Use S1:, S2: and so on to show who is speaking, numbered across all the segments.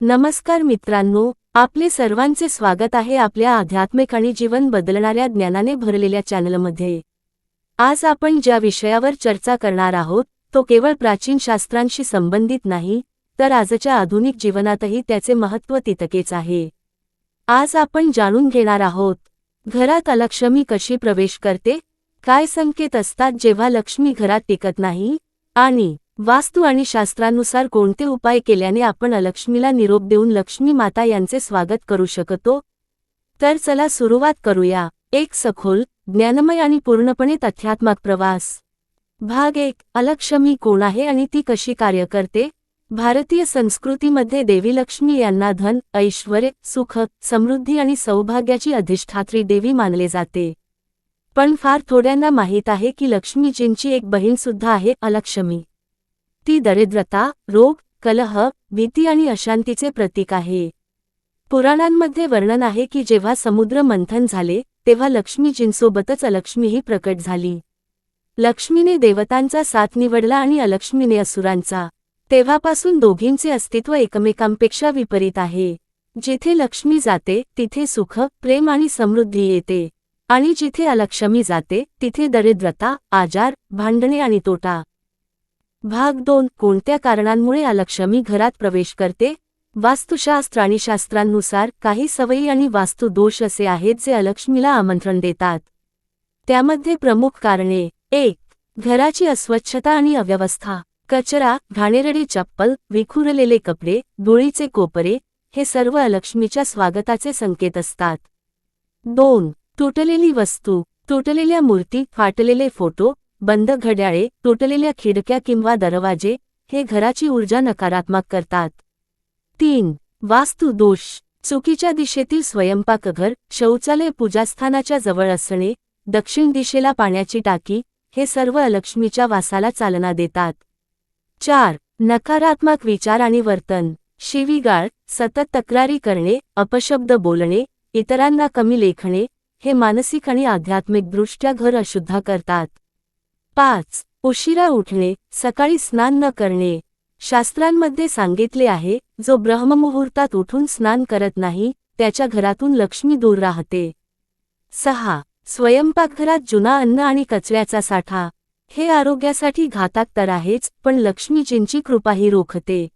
S1: नमस्कार मित्रांनो आपले सर्वांचे स्वागत आहे आपल्या आध्यात्मिक आणि जीवन बदलणाऱ्या ज्ञानाने भरलेल्या चॅनलमध्ये. आज आपण ज्या विषयावर चर्चा करणार आहोत तो केवळ प्राचीन शास्त्रांशी संबंधित नाही तर आजच्या आधुनिक जीवनातही त्याचे महत्त्व तितकेच आहे. आज आपण जाणून घेणार आहोत घरात अलक्ष्मी कशी प्रवेश करते काय संकेत असतात जेव्हा लक्ष्मी घरात टिकत नाही आणि वास्तू आणि शास्त्रानुसार कोणते उपाय केल्याने आपण अलक्ष्मीला निरोप देऊन लक्ष्मी माता यांचे स्वागत करू शकतो? तर चला सुरुवात करूया. एक सखोल ज्ञानमय आणि पूर्णपणे तथ्यात्मक प्रवास. भाग एक अलक्ष्मी कोण आहे आणि ती कशी कार्य करते? भारतीय संस्कृतीमध्ये देवी लक्ष्मी यांना धन ऐश्वर सुख समृद्धी आणि सौभाग्याची अधिष्ठात्री देवी मानले जाते. पण फार थोड्यांना माहीत आहे की लक्ष्मीजींची एक बहीणसुद्धा आहे अलक्ष्मी. ती दरिद्रता रोग कलह भीती आणि अशांतीचे प्रतीक आहे. पुराणांमध्ये वर्णन आहे की जेव्हा समुद्र मंथन झाले तेव्हा लक्ष्मीजींसोबतच अलक्ष्मीही प्रकट झाली. लक्ष्मीने देवतांचा साथ निवडला आणि अलक्ष्मीने असुरांचा. तेव्हापासून दोघींचे अस्तित्व एकमेकांपेक्षा विपरीत आहे. जिथे लक्ष्मी जाते तिथे सुख प्रेम आणि समृद्धी येते. आणि जिथे अलक्ष्मी जाते तिथे दरिद्रता आजार भांडणे आणि तोटा. भाग दोन कोणत्या कारणांमुळे अलक्ष्मी घरात प्रवेश करते? वास्तुशास्त्र आणि शास्त्रांनुसार काही सवयी आणि वास्तुदोष असे आहेत जे अलक्ष्मीला आमंत्रण देतात. त्यामध्ये प्रमुख कारणे एक घराची अस्वच्छता आणि अव्यवस्था कचरा घाणेरडी चप्पल विखुरलेले कपडे धुळीचे कोपरे हे सर्व अलक्ष्मीच्या स्वागताचे संकेत असतात. दोन तुटलेली वस्तू तुटलेल्या मूर्ती फाटलेले फोटो बंद घड्याळे तुटलेल्या खिडक्या किंवा दरवाजे हे घराची ऊर्जा नकारात्मक करतात. तीन वास्तुदोष चुकीच्या दिशेतील स्वयंपाकघर शौचालय पूजास्थानाच्या जवळ असणे दक्षिण दिशेला पाण्याची टाकी हे सर्व अलक्ष्मीच्या वासाला चालना देतात. चार नकारात्मक विचार आणि वर्तन. शिवीगाळ सतत तक्रारी करणे अपशब्द बोलणे इतरांना कमी लेखणे हे मानसिक आणि आध्यात्मिकदृष्ट्या घर अशुद्ध करतात. पाच. उशिरा उठणे सकाळी स्नान न करणे. शास्त्रांमध्ये सांगितले आहे जो ब्रह्ममुहूर्तात उठून स्नान करत नाही त्याच्या घरातून लक्ष्मी दूर राहते. सहा. स्वयंपाकघरात जुना अन्न आणि कचऱ्याचा साठा. हे आरोग्यासाठी घातक तर आहेच पण लक्ष्मीजींची कृपाही रोखते.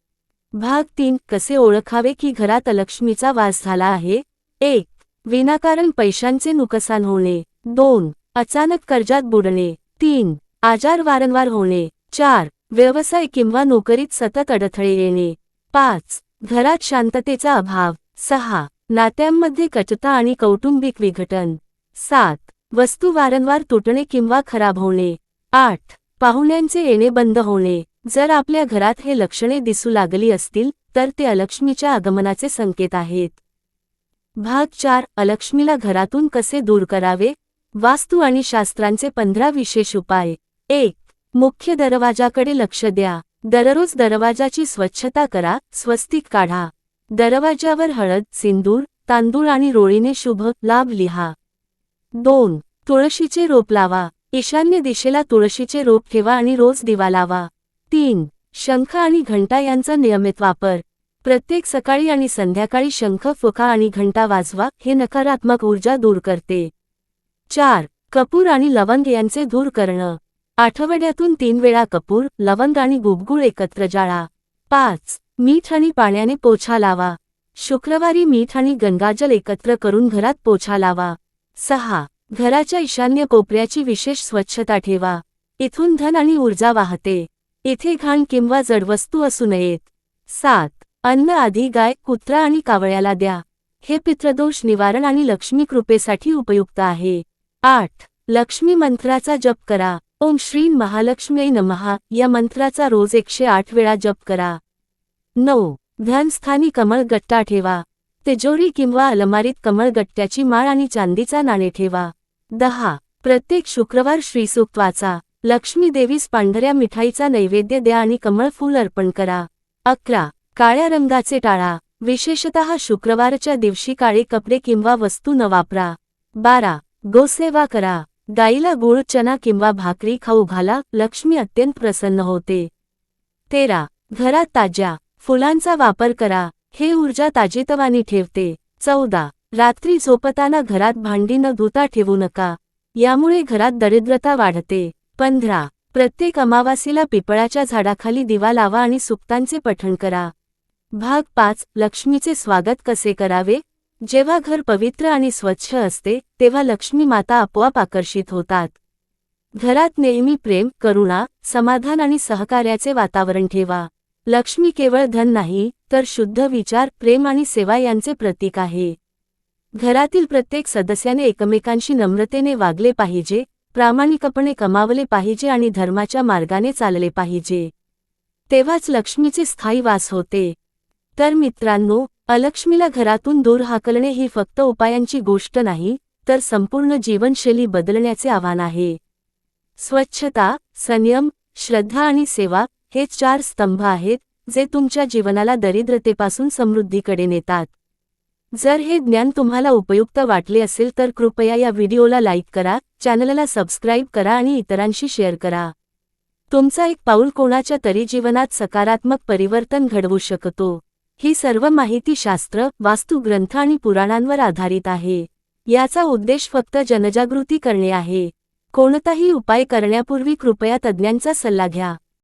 S1: भाग तीन. कसे ओळखावे की घरात लक्ष्मीचा वास झाला आहे? एक. विनाकारण पैशांचे नुकसान होणे. दोन. अचानक कर्जात बुडणे. तीन. आजार वारंवार होणे. चार व्यवसाय किंवा नोकरीत सतत अडथळे येणे. पाच घरात शांततेचा अभाव. सहा नात्यांमध्ये कटता आणि कौटुंबिक विघटन. सात वस्तू वारंवार तुटणे किंवा खराब होणे. आठ पाहुण्यांचे येणे बंद होणे. जर आपल्या घरात हे लक्षणे दिसू लागली असतील तर ते अलक्ष्मीच्या आगमनाचे संकेत आहेत. भाग चार अलक्ष्मीला घरातून कसे दूर करावे? वास्तू आणि शास्त्रांचे पंधरा विशेष उपाय. एक मुख्य दरवाजाकडे लक्ष द्या. दररोज दरवाजाची स्वच्छता करा स्वस्तिक काढा. दरवाजावर हळद सिंदूर तांदूळ आणि रोळीने शुभ लाभ लिहा. दोन तुळशीचे रोप लावा. ईशान्य दिशेला तुळशीचे रोप ठेवा आणि रोज दिवा लावा. तीन शंख आणि घंटा यांचा नियमित वापर. प्रत्येक सकाळी आणि संध्याकाळी शंख फुका आणि घंटा वाजवा हे नकारात्मक ऊर्जा दूर करते. चार कपूर आणि लवंग यांचे दूर करणं. आठवड्यातून तीन वेळा कपूर लवंग आणि गुबगुळ एकत्र जाळा. पाच. मीठ आणि पाण्याने पोछा लावा. शुक्रवारी मीठ आणि गंगाजल एकत्र करून घरात पोछा लावा. सहा. घराच्या ईशान्य कोपऱ्याची विशेष स्वच्छता ठेवा. इथून धन आणि ऊर्जा वाहते. इथे घाण किंवा जडवस्तू असू नयेत. सात. अन्न आधी गाय कुत्रा आणि कावळ्याला द्या. हे पित्रदोष निवारण आणि लक्ष्मी कृपेसाठी उपयुक्त आहे. आठ. लक्ष्मी मंत्राचा जप करा. ओम श्री महालक्ष्मी नमहा या मंत्राचा रोज एकशे आठ वेळा जप करा. नऊ. धनस्थानी कमळगट्टा ठेवा. तिजोरी किंवा अलमारीत कमळगट्ट्याची माळ आणि चांदीचा नाणे ठेवा. दहा. प्रत्येक शुक्रवार श्रीसूक्त वाचा लक्ष्मी देवीस पांढऱ्या मिठाईचा नैवेद्य द्या आणि कमळ फूल अर्पण करा. अकरा. काळ्या रंगाचे टाळा. विशेषतः शुक्रवारच्या दिवशी काळे कपडे किंवा वस्तू न वापरा. बारा. गोसेवा करा. गाईला गुळ चना किंवा भाकरी खाऊ घाला. लक्ष्मी अत्यंत प्रसन्न होते. तेरा. घरात ताज्या फुलांचा वापर करा. हे ऊर्जा ताजेतवानी ठेवते. चौदा. रात्री झोपताना घरात भांडी न धुता ठेवू नका. यामुळे घरात दरिद्रता वाढते. पंधरा. प्रत्येक अमावासीला पिपळाच्या झाडाखाली दिवा लावा आणि सुक्तांचे पठण करा. भाग पाच. लक्ष्मीचे स्वागत कसे करावे? जेव्हा घर पवित्र आणि स्वच्छ असते तेव्हा लक्ष्मी माता आपोआप आकर्षित होतात. घरात नेहमी प्रेम करुणा समाधान आणि सहकार्याचे वातावरण ठेवा. लक्ष्मी केवळ धन नाही तर शुद्ध विचार प्रेम आणि सेवा यांचे प्रतीक आहे. घरातील प्रत्येक सदस्याने एकमेकांशी नम्रतेने वागले पाहिजे प्रामाणिकपणे कमावले पाहिजे आणि धर्माच्या मार्गाने चालले पाहिजे. तेव्हाच लक्ष्मीचे स्थायी वास होते. तर मित्रांनो अलक्ष्मीला घरातून दूर हाकलणे ही फक्त उपायांची गोष्ट नाही तर संपूर्ण जीवनशैली बदलण्याचे आव्हान आहे. स्वच्छता संयम श्रद्धा आणि सेवा हे चार स्तंभ आहेत जे तुमच्या जीवनाला दरिद्रतेपासून समृद्धीकडे नेतात. जर हे ज्ञान तुम्हाला उपयुक्त वाटले असेल तर कृपया या व्हिडिओला लाईक करा चॅनलला सबस्क्राईब करा आणि इतरांशी शेअर करा. तुमचा एक पाऊल कोणाच्या तरी जीवनात सकारात्मक परिवर्तन घडवू शकतो. ही सर्व माहिती शास्त्र वास्तुग्रंथ आणि पुराणांवर आधारित आहे. याचा उद्देश फक्त जनजागृती करणे आहे. कोणताही उपाय करण्यापूर्वी कृपया तज्ज्ञांचा सल्ला घ्या.